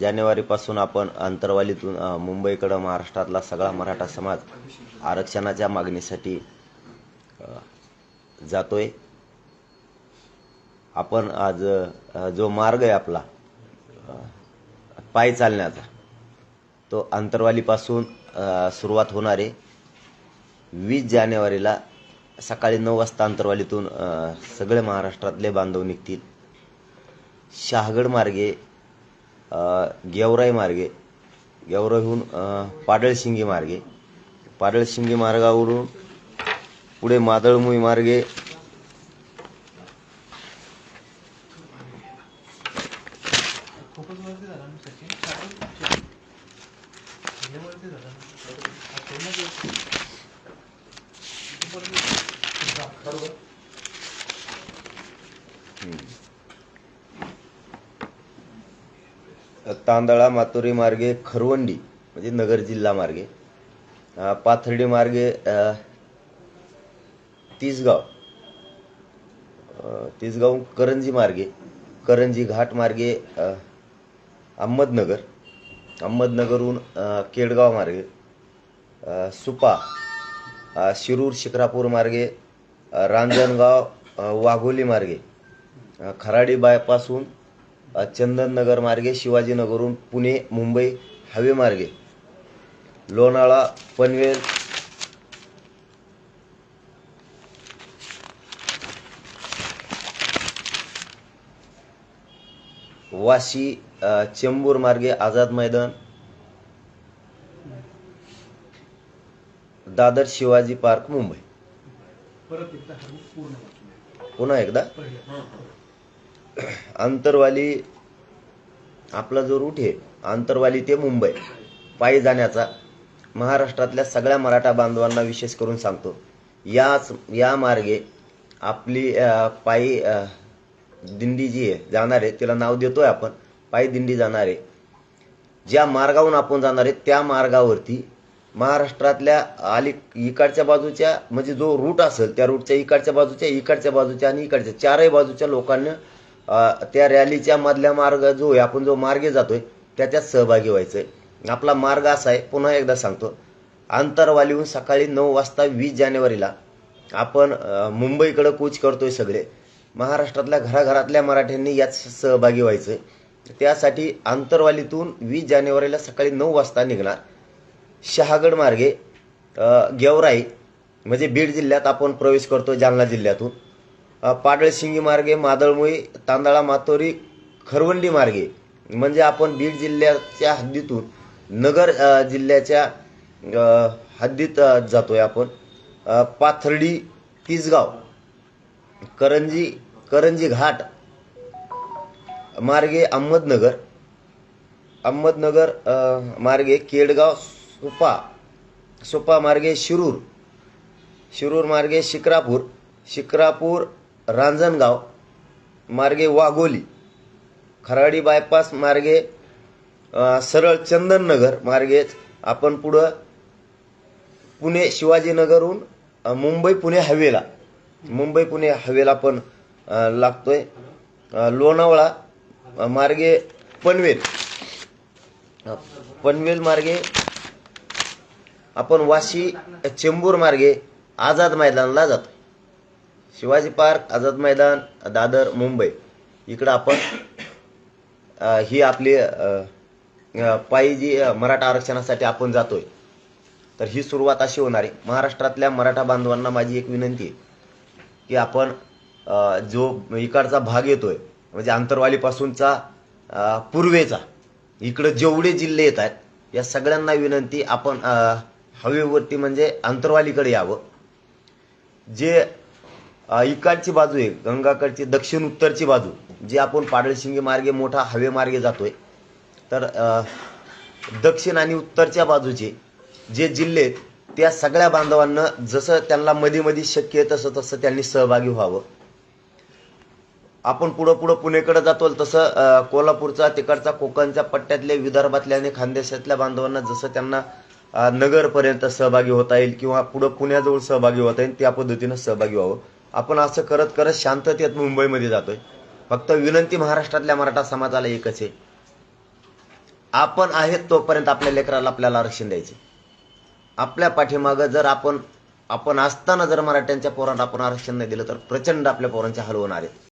जानेवारीपासून आपण अंतरवालीतून मुंबईकडं महाराष्ट्रातला सगळा मराठा समाज आरक्षणाच्या मागणीसाठी जातोय. आपण आज जो मार्ग आहे आपला पाय चालण्याचा तो अंतरवालीपासून सुरुवात होणार आहे. वीस जानेवारीला सकाळी नऊ वाजता अंतरवालीतून सगळे महाराष्ट्रातले बांधव निघतील. शहागड मार्गे गेवराई मार्गे गेवराईहून अ, पाडळशिंगी मार्गे. पाडळशिंगी मार्गावरून पुढे मादळमुई मार्गे तांदळा मातोरी मार्गे खरवंडी म्हणजे नगर जिल्हा मार्गे. पाथर्डी मार्गे तिसगाव. तिसगाव करंजी मार्गे करंजी घाट मार्गे अहमदनगर. अहमदनगरहून केडगाव मार्गे सुपा शिरूर शिक्रापूर मार्गे रांजणगाव वाघोली मार्गे खराडी बायपासून चंदननगर मार्गे शिवाजीनगरहून पुणे मुंबई हवे मार्गे. लोणाळा पनवेल. वाशी चेंबूर मार्गे आझाद मैदान. दादर शिवाजी पार्क मुंबई. पुन्हा एकदा? आंतरवाली आपला जो रूट आहे आंतरवाली ते मुंबई पायी जाण्याचा महाराष्ट्रातल्या सगळ्या मराठा बांधवांना विशेष करून सांगतो. याच या मार्गे आपली पायी दिंडी जी आहे जाणार आहे तिला नाव देतो आहे आपण पायी दिंडी जाणार आहे. ज्या मार्गावरून आपण जाणार आहे त्या मार्गावरती महाराष्ट्रातल्या अली इकडच्या बाजूच्या म्हणजे जो रूट असेल त्या रूटच्या इकडच्या बाजूच्या इकडच्या बाजूच्या आणि इकडच्या चारही बाजूच्या लोकांना त्या रॅलीच्या मधल्या मार्ग जो आहे आपण जो मार्गे जातोय त्याच्यात सहभागी व्हायचंय. आपला मार्ग असा आहे पुन्हा एकदा सांगतो. आंतरवालीहून सकाळी नऊ वाजता वीस जानेवारीला आपण मुंबईकडं कूच करतोय सगळे. महाराष्ट्रातल्या घराघरातल्या मराठ्यांनी यात सहभागी व्हायचंय. त्यासाठी आंतरवालीतून वीस जानेवारीला सकाळी नऊ वाजता निघणार शहागड मार्गे गेवराई म्हणजे बीड जिल्ह्यात आपण प्रवेश करतो जालना जिल्ह्यातून. पाडळशिंगी मार्गे मादळमुळी तांदळा मातोरी खरवंडी मार्गे. म्हणजे आपण बीड जिल्ह्याच्या हद्दीतून नगर जिल्ह्याच्या हद्दीत जातोय आपण. पाथर्डी तिसगाव करंजी करंजी घाट मार्गे अहमदनगर अहमदनगर मार्गे केडगाव सोपा सोपा मार्गे शिरूर शिरूर मार्गे शिक्रापूर शिक्रापूर रांजणगाव मार्गे वाघोली खराडी बायपास मार्गे सरळ चंदननगर मार्गेच आपण पुढं पुणे शिवाजीनगरहून मुंबई पुणे हवेला मुंबई पुणे हवेला पण लागतोय. लोणावळा मार्गे पनवेल पनवेल मार्गे आपण वाशी चेंबूर मार्गे आझाद मैदानला जातो शिवाजी पार्क आझाद मैदान दादर मुंबई. इकडं आपण ही आपली पायी जी मराठा आरक्षणासाठी आपण जातोय तर ही सुरुवात अशी होणार आहे. महाराष्ट्रातल्या मराठा बांधवांना माझी एक विनंती आहे की आपण जो इकडचा भाग येतोय म्हणजे आंतरवालीपासूनचा पूर्वेचा इकडं जेवढे जिल्हे येत आहेत या सगळ्यांना विनंती आपण हवेवरती म्हणजे आंतरवालीकडे यावं. जे इकडची बाजू आहे गंगाकडची दक्षिण उत्तरची बाजू जी आपण पाडळशिंगी मार्गे मोठा हवे मार्गे जातोय. तर दक्षिण आणि उत्तरच्या बाजूचे जे जिल्हे त्या सगळ्या बांधवांना जसं त्यांना मध्ये मध्ये शक्य आहे तसं तसं त्यांनी सहभागी व्हावं. आपण पुढं पुढं पुणेकडे जातो तसं कोल्हापूरचा तिकडचा कोकणच्या पट्ट्यातल्या विदर्भातल्या आणि खानदेशातल्या बांधवांना जसं त्यांना नगरपर्यंत सहभागी होता येईल किंवा पुढं पुण्याजवळ सहभागी होता येईल त्या पद्धतीनं सहभागी व्हावं. आपण असं करत करत शांततेत मुंबईमध्ये जातोय. फक्त विनंती महाराष्ट्रातल्या मराठा समाजाला एकच आहे. आपण आहेत तोपर्यंत आपल्या लेकराला आपल्याला आरक्षण द्यायचे. आपल्या पाठीमागं जर आपण आपण असताना जर मराठ्यांच्या पोरांना आपण आरक्षण नाही दिलं तर प्रचंड आपल्या पोरांचे हल होणार आहेत.